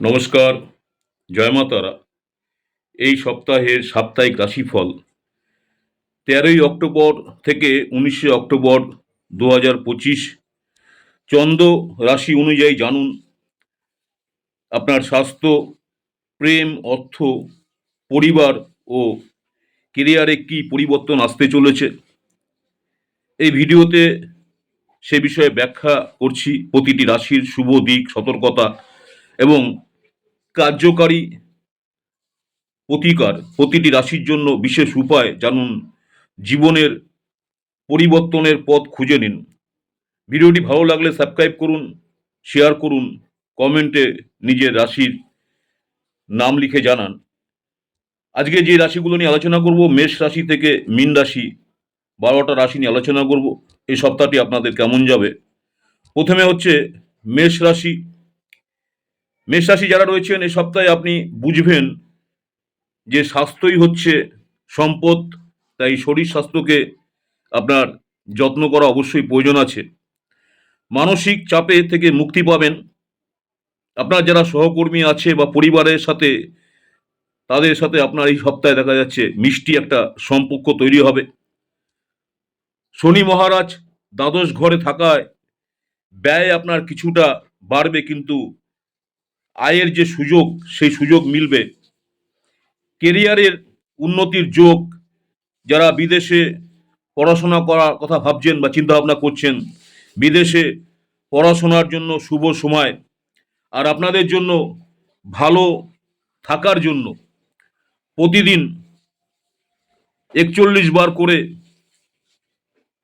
নমস্কার, জয় মা তারা। এই সপ্তাহের সাপ্তাহিক রাশিফল তেরোই অক্টোবর থেকে উনিশে অক্টোবর দু হাজার পঁচিশ। চন্দ্র রাশি অনুযায়ী জানুন। আপনার স্বাস্থ্য, প্রেম, অর্থ, পরিবার ও কেরিয়ারে কী পরিবর্তন আসতে চলেছে? এই ভিডিওতে সে বিষয়ে ব্যাখ্যা করছি। প্রতিটি রাশির শুভ দিক, সতর্কতা এবং কার্যকারী প্রতিকার প্রতিটি রাশির জন্য বিশেষ উপায় জানুন। জীবনের পরিবর্তনের পথ খুঁজে নিন। ভিডিওটি ভালো লাগলে সাবস্ক্রাইব করুন, শেয়ার করুন, কমেন্টে নিজের রাশির নাম লিখে জানান। আজকে যে রাশিগুলো নিয়ে আলোচনা করব, মেষ রাশি থেকে মীন রাশি, বারোটা রাশি নিয়ে আলোচনা করব। এই সপ্তাহটি আপনাদের কেমন যাবে? প্রথমে হচ্ছে মেষ রাশি মেষ রাশি যারা রয়েছেন, এই সপ্তাহে আপনি বুঝবেন যে স্বাস্থ্যই হচ্ছে সম্পদ, তাই শরীর স্বাস্থ্যকে আপনার যত্ন করা অবশ্যই প্রয়োজন আছে। মানসিক চাপে থেকে মুক্তি পাবেন। আপনার যারা সহকর্মী আছে বা পরিবারের সাথে, তাদের সাথে আপনার এই সপ্তাহে দেখা যাচ্ছে মিষ্টি একটা সম্পর্ক তৈরি হবে। শনি মহারাজ দ্বাদশ ঘরে থাকায় ব্যয় আপনার কিছুটা বাড়বে, কিন্তু আয়ের যে সুযোগ, সেই সুযোগ মিলবে। কেরিয়ারের উন্নতির যোগ, যারা বিদেশে পড়াশোনা করার কথা ভাবছেন বা চিন্তা ভাবনা করছেন, বিদেশে পড়াশোনার জন্য শুভ সময় আর আপনাদের জন্য ভালো থাকার জন্য প্রতিদিন একচল্লিশ বার করে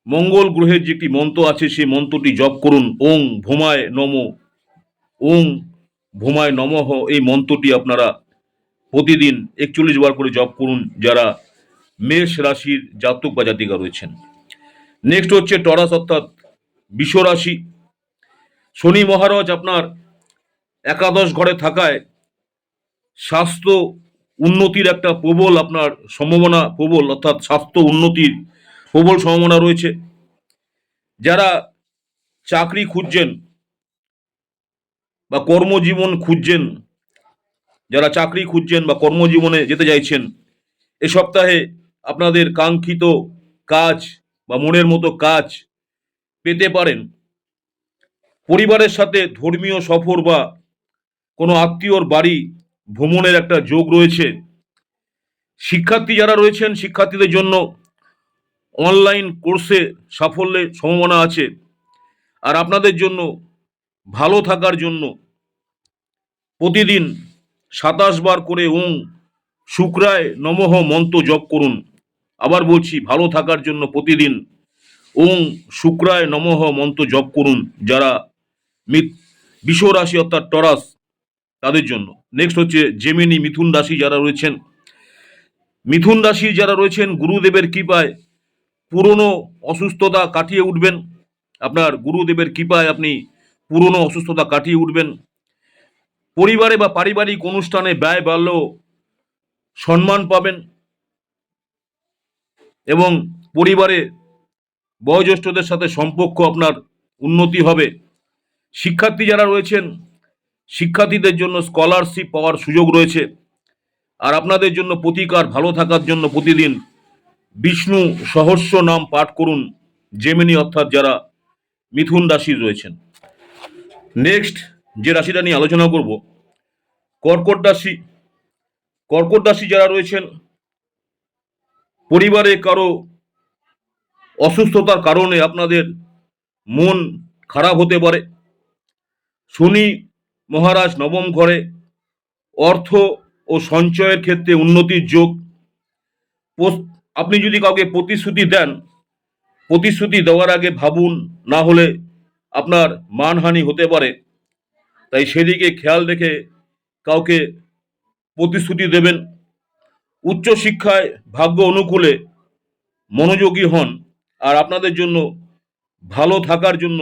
মঙ্গল গ্রহের যে একটি মন্ত্র আছে, সেই মন্ত্রটি জপ করুন। ওং ভোমায় নম। ওং ভোমায় নমঃ এই মন্ত্রটি আপনারা প্রতিদিন একচল্লিশ বার করে জপ করুন যারা মেষ রাশির জাতক বা জাতিকা রয়েছেন। নেক্সট হচ্ছে টরাস অর্থাৎ বিশ্ব রাশি। শনি মহারাজ আপনার একাদশ ঘরে থাকায় স্বাস্থ্য উন্নতির একটা প্রবল আপনার সম্ভাবনা, প্রবল অর্থাৎ স্বাস্থ্য উন্নতির প্রবল সম্ভাবনা রয়েছে। যারা চাকরি খুঁজছেন বা কর্মজীবন খুঁজছেন, যারা চাকরি খুঁজছেন বা কর্মজীবনে যেতে চাইছেন, এ সপ্তাহে আপনাদের কাঙ্ক্ষিত কাজ বা মনের মতো কাজ পেতে পারেন। পরিবারের সাথে ধর্মীয় সফর বা কোনো আত্মীয়র বাড়ি ভ্রমণের একটা যোগ রয়েছে। শিক্ষার্থী যারা রয়েছেন, শিক্ষার্থীদের জন্য অনলাইন কোর্সে সাফল্যের সম্ভাবনা আছে। আর আপনাদের জন্য ভালো থাকার জন্য প্রতিদিন সাতাশ বার করে ওং শুক্রায় নমঃ মন্ত্র জপ করুন। আবার বলছি, ভালো থাকার জন্য প্রতিদিন ওং শুক্রায় নমঃ মন্ত্র জপ করুন যারা মিথ, বিষ রাশি অর্থাৎ টরাস, তাদের জন্য। নেক্সট হচ্ছে জেমিনি মিথুন রাশি যারা রয়েছেন। মিথুন রাশি যারা রয়েছেন, গুরুদেবের কৃপায় পুরনো অসুস্থতা কাটিয়ে উঠবেন। আপনার গুরুদেবের কৃপায় আপনি পুরনো অসুস্থতা কাটিয়ে উঠবেন। পরিবারে বা পারিবারিক অনুষ্ঠানে ব্যয় বাড়লেও সম্মান পাবেন এবং পরিবারে বয়োজ্যেষ্ঠদের সাথে সম্পর্ক আপনার উন্নতি হবে। শিক্ষার্থী যারা রয়েছেন, শিক্ষার্থীদের জন্য স্কলারশিপ পাওয়ার সুযোগ রয়েছে। আর আপনাদের জন্য প্রতিকার ভালো থাকার জন্য প্রতিদিন বিষ্ণু সহস্র নাম পাঠ করুন জেমিনি অর্থাৎ যারা মিথুন রাশির রয়েছেন। নেক্সট যে রাশিটা নিয়ে আলোচনা করব, কর্কট রাশি। কর্কট রাশি যারা রয়েছেন, পরিবারে কারও অসুস্থতার কারণে আপনাদের মন খারাপ হতে পারে। শনি মহারাজ নবম ঘরে, অর্থ ও সঞ্চয়ের ক্ষেত্রে উন্নতির যোগ। আপনি যদি কাউকে প্রতিশ্রুতি দেন, প্রতিশ্রুতি দেওয়ার আগে ভাবুন, না হলে আপনার মানহানি হতে পারে। তাই সেদিকে খেয়াল রেখে কাউকে প্রতিশ্রুতি দেবেন। উচ্চশিক্ষায় ভাগ্য অনুকূলে মনোযোগী হন আর আপনাদের জন্য ভালো থাকার জন্য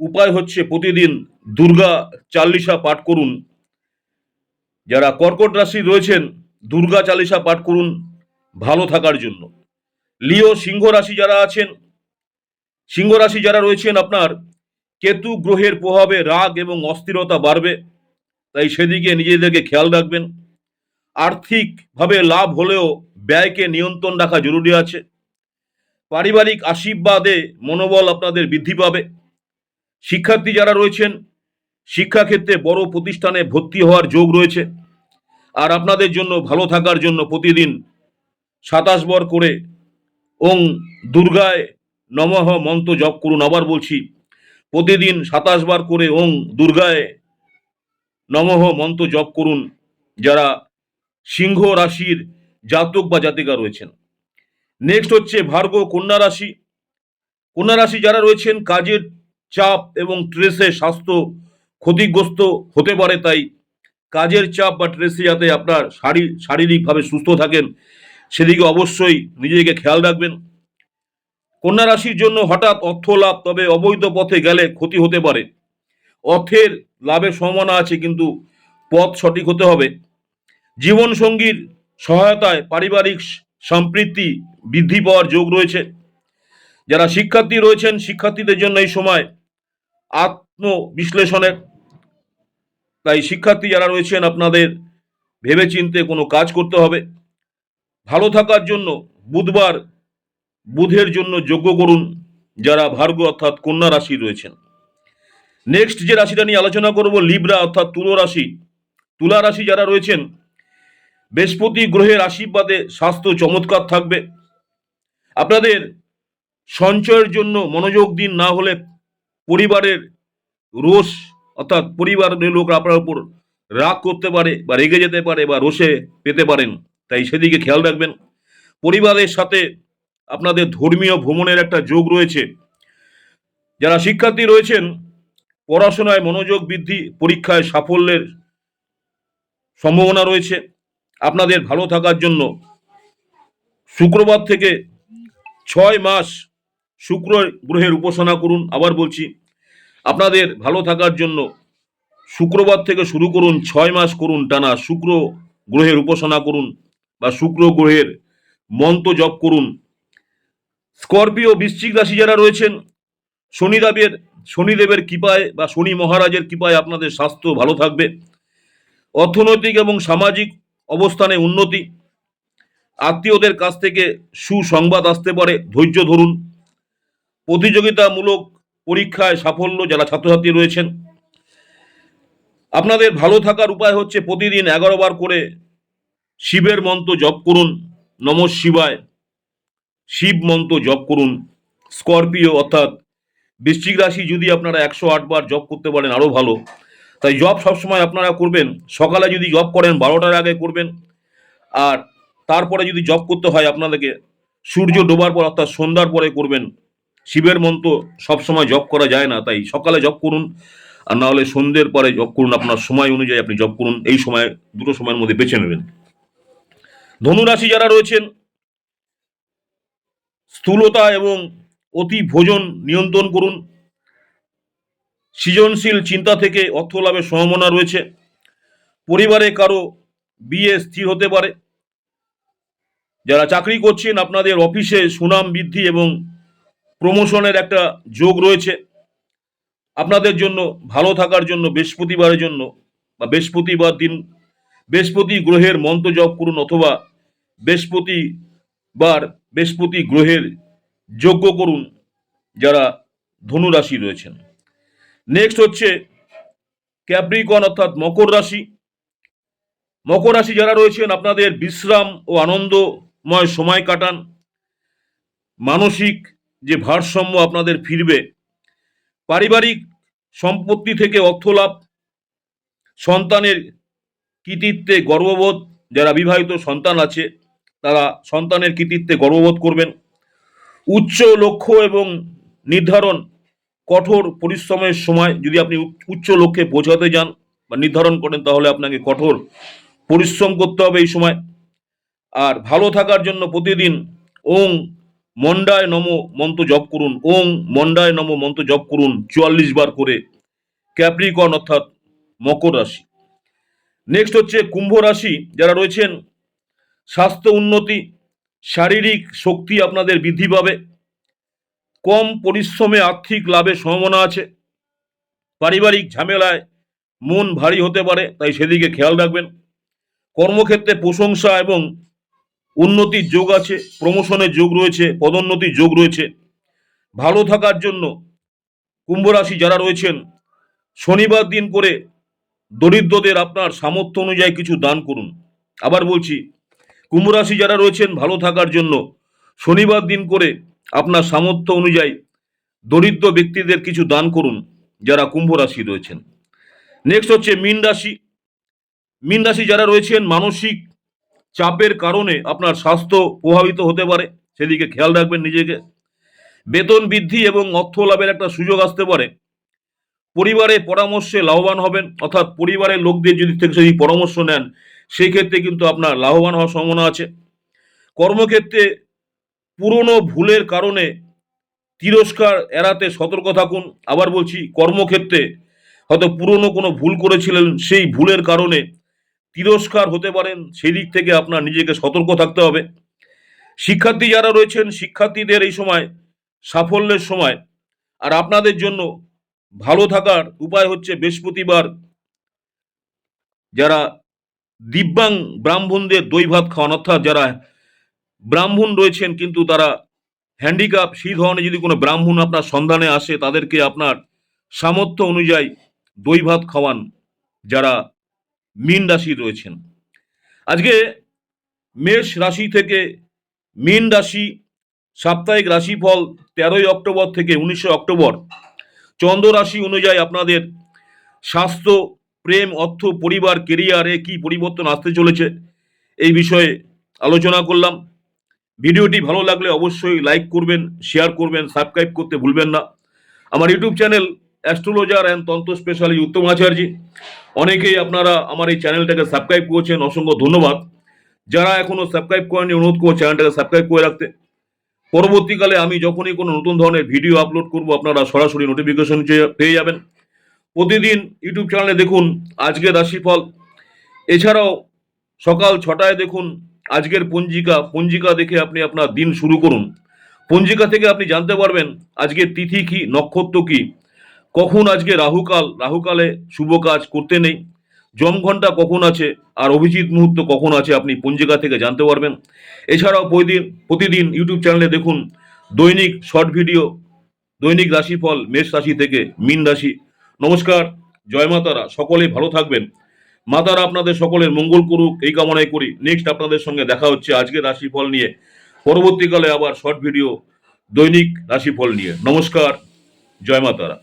উপায় হচ্ছে প্রতিদিন দুর্গা চাল্লিশা পাঠ করুন। যারা কর্কট রাশি রয়েছেন, দুর্গা চালিসা পাঠ করুন ভালো থাকার জন্য। লিও সিংহ রাশি যারা আছেন সিংহ রাশি যারা রয়েছেন আপনার, কেতু গ্রহের প্রভাবে রাগ এবং অস্থিরতা বাড়বে। তাই সেদিকে নিজেদেরকে খেয়াল রাখবেন। আর্থিকভাবে লাভ হলেও ব্যয়কে নিয়ন্ত্রণ রাখা জরুরি আছে। পারিবারিক আশীর্বাদে মনোবল আপনাদের বৃদ্ধি পাবে। শিক্ষার্থী যারা রয়েছেন, শিক্ষাক্ষেত্রে বড় প্রতিষ্ঠানে ভর্তি হওয়ার যোগ রয়েছে। আর আপনাদের জন্য ভালো থাকার জন্য প্রতিদিন সাতাশ বর করে ওং দুর্গায় নমঃ মন্ত্র জপ করুন, আবার বলছি, প্রতিদিন সাতাশ বার করে ওং দুর্গায় নমঃ মন্ত্র জপ করুন, যারা সিংহ রাশির জাতক বা জাতিকা রয়েছেন। নেক্সট হচ্ছে ভার্গ কন্যা রাশি। কন্যা রাশি যারা রয়েছেন, কাজের চাপ এবং স্ট্রেসে স্বাস্থ্য ক্ষতিগ্রস্ত হতে পারে, তাই কাজের চাপ বা ট্রেসে যাতে আপনার শারী, শারীরিকভাবে সুস্থ থাকেন, সেদিকে অবশ্যই নিজেকে খেয়াল রাখবেন। কন্যা রাশির জন্য হঠাৎ অর্থ লাভ, তবে অবৈধ পথে গেলে ক্ষতি হতে পারে। অর্থের লাভের সম্ভাবনা আছে, কিন্তু পথ সঠিক হতে হবে। জীবনসঙ্গীর সহায়তায় পারিবারিক সম্প্রীতি বৃদ্ধি পাওয়ার যোগ রয়েছে। যারা শিক্ষার্থী রয়েছেন, শিক্ষার্থীদের জন্য এই সময় আত্মবিশ্লেষণের তাই শিক্ষার্থী যারা রয়েছেন, আপনাদের ভেবেচিন্তে কোনো কাজ করতে হবে। ভালো থাকার জন্য বুধবার বুধের জন্য যোগ্য করুন যারা ভার্গ অর্থাৎ কন্যা রাশি রয়েছেন। নেক্সট যে রাশিটা নিয়ে আলোচনা করব লিব্রা অর্থাৎ তুলো রাশি। তুলা রাশি যারা রয়েছেন, বৃহস্পতি গ্রহের আশীর্বাদে স্বাস্থ্য চমৎকার থাকবে। আপনাদের সঞ্চয়ের জন্য মনোযোগ দিন, না হলে পরিবারের রোষ অর্থাৎ পরিবারের লোক আপনার উপর রাগ করতে পারে বা রেগে যেতে পারে বা রোষে পেতে পারেন। তাই সেদিকে খেয়াল রাখবেন। পরিবারের সাথে আপনাদের ধর্মীয় ভ্রমণের একটা যোগ রয়েছে। যারা শিক্ষার্থী রয়েছেন, পড়াশোনায় মনোযোগ বৃদ্ধি, পরীক্ষায় সাফল্যের সম্ভাবনা রয়েছে। আপনাদের ভালো থাকার জন্য শুক্রবার থেকে ছয় মাস শুক্র গ্রহের উপাসনা করুন। আবার বলছি, আপনাদের ভালো থাকার জন্য শুক্রবার থেকে শুরু করুন, ছয় মাস করুন টানা শুক্র গ্রহের উপাসনা করুন বা শুক্র গ্রহের মন্ত্র জপ করুন। স্করপিও বৃশ্চিক রাশি যারা রয়েছেন, শনিদেবের শনিদেবের কৃপায় বা শনি মহারাজের কৃপায় আপনাদের স্বাস্থ্য ভালো থাকবে। অর্থনৈতিক এবং সামাজিক অবস্থানে উন্নতি, আত্মীয়দের কাছ থেকে সুসংবাদ আসতে পারে, ধৈর্য ধরুন। প্রতিযোগিতামূলক পরীক্ষায় সাফল্য যারা ছাত্রছাত্রী রয়েছেন, আপনাদের ভালো থাকার উপায় হচ্ছে প্রতিদিন এগারো বার করে শিবের মন্ত্র জপ করুন, নম শিবায়। শিব মন্ত্র জপ করুন। স্করপিও অর্থাৎ বৃশ্চিক রাশি যদি আপনারা একশো বার জপ করতে পারেন আরও ভালো। তাই জব সবসময় আপনারা করবেন। সকালে যদি জব করেন, বারোটার আগে করবেন। আর তারপরে যদি জব করতে হয় আপনাদেরকে, সূর্য ডোবার পর অর্থাৎ সন্ধ্যার পরে করবেন। শিবের মন্ত্র সবসময় জব করা যায় না, তাই সকালে জব করুন। আর না হলে সন্ধ্যের পরে জব করুন। আপনার সময় অনুযায়ী আপনি জব করুন। এই সময়, দুটো সময়ের মধ্যে বেছে নেবেন। ধনুরাশি যারা রয়েছেন স্থূলতা এবং অতি ভোজন নিয়ন্ত্রণ করুন। সৃজনশীল চিন্তা থেকে অর্থ লাভের সম্ভাবনা রয়েছে। পরিবারে কারও বিয়ে স্থির হতে পারে। যারা চাকরি করছেন, আপনাদের অফিসে সুনাম বৃদ্ধি এবং প্রমোশনের একটা যোগ রয়েছে। আপনাদের জন্য, ভালো থাকার জন্য, বৃহস্পতিবারের জন্য বা বৃহস্পতিবার দিন, বৃহস্পতি গ্রহের মন্ত্র জপ করুন অথবা বৃহস্পতিবার বৃহস্পতি গ্রহের যজ্ঞ করুন, যারা ধনু রাশি রয়েছেন। নেক্সট হচ্ছে ক্যাপ্রিকন অর্থাৎ মকর রাশি। মকর রাশি যারা রয়েছেন, আপনাদের বিশ্রাম ও আনন্দময় সময় কাটান। মানসিক যে ভারসাম্য আপনাদের ফিরবে। পারিবারিক সম্পত্তি থেকে অর্থ লাভ। সন্তানের কৃতিত্বে গর্ববোধ, যারা বিবাহিত সন্তান আছে। তারা সন্তানের কৃতিত্বে গর্ববোধ করবেন। উচ্চ লক্ষ্য এবং নির্ধারণ কঠোর পরিশ্রমের সময় যদি আপনি উচ্চ- লক্ষ্যে পৌঁছাতে যান বা নির্ধারণ করেন, তাহলে আপনাকে কঠোর পরিশ্রম করতে হবে এই সময়। আর ভালো থাকার জন্য প্রতিদিন ওং মন্ডায় নম মন্ত্র জপ করুন। ওং মন্ডায় নম মন্ত্র জপ করুন চুয়াল্লিশ বার করে। ক্যাপ্রিকন অর্থাৎ মকর রাশি। নেক্সট হচ্ছে কুম্ভ রাশি। যারা রয়েছেন স্বাস্থ্য উন্নতি, শারীরিক শক্তি আপনাদের বৃদ্ধি পাবে। কম পরিশ্রমে আর্থিক লাভের সম্ভাবনা আছে। পারিবারিক ঝামেলায় মন ভারী হতে পারে, তাই সেদিকে খেয়াল রাখবেন। কর্মক্ষেত্রে প্রশংসা এবং উন্নতির যোগ আছে, প্রমোশনের যোগ রয়েছে, পদোন্নতির যোগ রয়েছে। ভালো থাকার জন্য কুম্ভরাশি যারা রয়েছেন, শনিবার দিন করে দরিদ্রদের আপনার সামর্থ্য অনুযায়ী কিছু দান করুন। আবার বলছি কুম্ভ রাশি যারা রয়েছেন, ভালো থাকার জন্য শনিবার দিন করে আপনার সামর্থ্য অনুযায়ী দরিদ্র ব্যক্তিদের কিছু দান করুন, যারা কুম্ভ রাশি রয়েছেন। নেক্সট হচ্ছে মীন রাশি। মীন রাশি যারা রয়েছেন, মানসিক চাপের কারণে আপনার স্বাস্থ্য প্রভাবিত হতে পারে, সেদিকে খেয়াল রাখবেন নিজেকে। বেতন বৃদ্ধি এবং অর্থ লাভের একটা সুযোগ আসতে পারে। পরিবারে পরামর্শে লাভবান হবেন, অর্থাৎ পরিবারের লোকদের যদি থেকে যদি পরামর্শ নেন সেই ক্ষেত্রে কিন্তু আপনার লাভবান হওয়ার সম্ভাবনা আছে। কর্মক্ষেত্রে পুরনো ভুলের কারণে তিরস্কার এড়াতে সতর্ক থাকুন। আবার বলছি, কর্মক্ষেত্রে হয়তো পুরনো কোনো ভুল করেছিলেন, সেই ভুলের কারণে তিরস্কার হতে পারেন, সেই দিক থেকে আপনার নিজেকে সতর্ক থাকতে হবে। শিক্ষার্থী যারা রয়েছেন, শিক্ষার্থীদের এই সময়, সাফল্যের সময়, আর আপনাদের জন্য ভালো থাকার উপায় হচ্ছে বৃহস্পতিবার, যারা দিব্যাং ব্রাহ্মণদের দই ভাত খাওয়ান। অর্থাৎ যারা ব্রাহ্মণ রয়েছেন, কিন্তু তারা হ্যান্ডিক্যাপ সেই ধরনের যদি কোনো ব্রাহ্মণ আপনার সন্ধানে আসে, তাদেরকে আপনার সামর্থ্য অনুযায়ী দই ভাত খাওয়ান যারা মীন রাশি রয়েছেন। আজকে মেষ রাশি থেকে মীন রাশি, সাপ্তাহিক রাশিফল তেরোই অক্টোবর থেকে উনিশে অক্টোবর। চন্দ্র রাশি অনুযায়ী আপনাদের স্বাস্থ্য প্রেম, অর্থ, পরিবার কেরিয়ারে কি পরিবর্তন আসতে চলেছে এই বিষয়ে আলোচনা করলাম। ভিডিওটি ভালো লাগলে অবশ্যই লাইক করবেন শেয়ার করবেন সাবস্ক্রাইব করতে ভুলবেন না। আমার YouTube channel astrologer and tantra specially Uttam Acharya. অনেকেই আপনারা আমার এই চ্যানেলটাকে সাবস্ক্রাইব করেছেন, অসংখ্য ধন্যবাদ। যারা এখনও সাবস্ক্রাইব করেনি অনুরোধ করব চ্যানেলটাকে সাবস্ক্রাইব করে রাখতে। পরবর্তীকালে আমি যখনই কোনো নতুন ধরনের ভিডিও আপলোড করব, আপনারা সরাসরি নোটিফিকেশন পেয়ে যাবেন। প্রতিদিন ইউটিউব চ্যানেলে দেখুন আজকের রাশিফল। এছাড়াও সকাল ছটায় দেখুন আজকের পঞ্জিকা। পঞ্জিকা দেখে আপনি আপনার দিন শুরু করুন। পঞ্জিকা থেকে আপনি জানতে পারবেন আজকের তিথি কি, নক্ষত্র কি। কখন আজকে রাহুকাল? রাহুকালে শুভ কাজ করতে নেই। জমঘণ্টা কখন আছে? আর অভিজিৎ মুহূর্ত কখন আছে আপনি পঞ্জিকা থেকে জানতে পারবেন। এছাড়াও প্রতিদিন প্রতিদিন ইউটিউব চ্যানেলে দেখুন দৈনিক শর্ট ভিডিও, দৈনিক রাশিফল, মেষ রাশি থেকে মীন রাশি। নমস্কার, জয় মাতারা সকলেই ভালো থাকবেন। মাতারা আপনাদের সকলের মঙ্গল করুক, এই কামনাই করি। নেক্সট আপনাদের সঙ্গে দেখা হচ্ছে আজকের রাশিফল নিয়ে। পরবর্তীকালে আবার শর্ট ভিডিও দৈনিক রাশিফল নিয়ে। নমস্কার, জয় মাতারা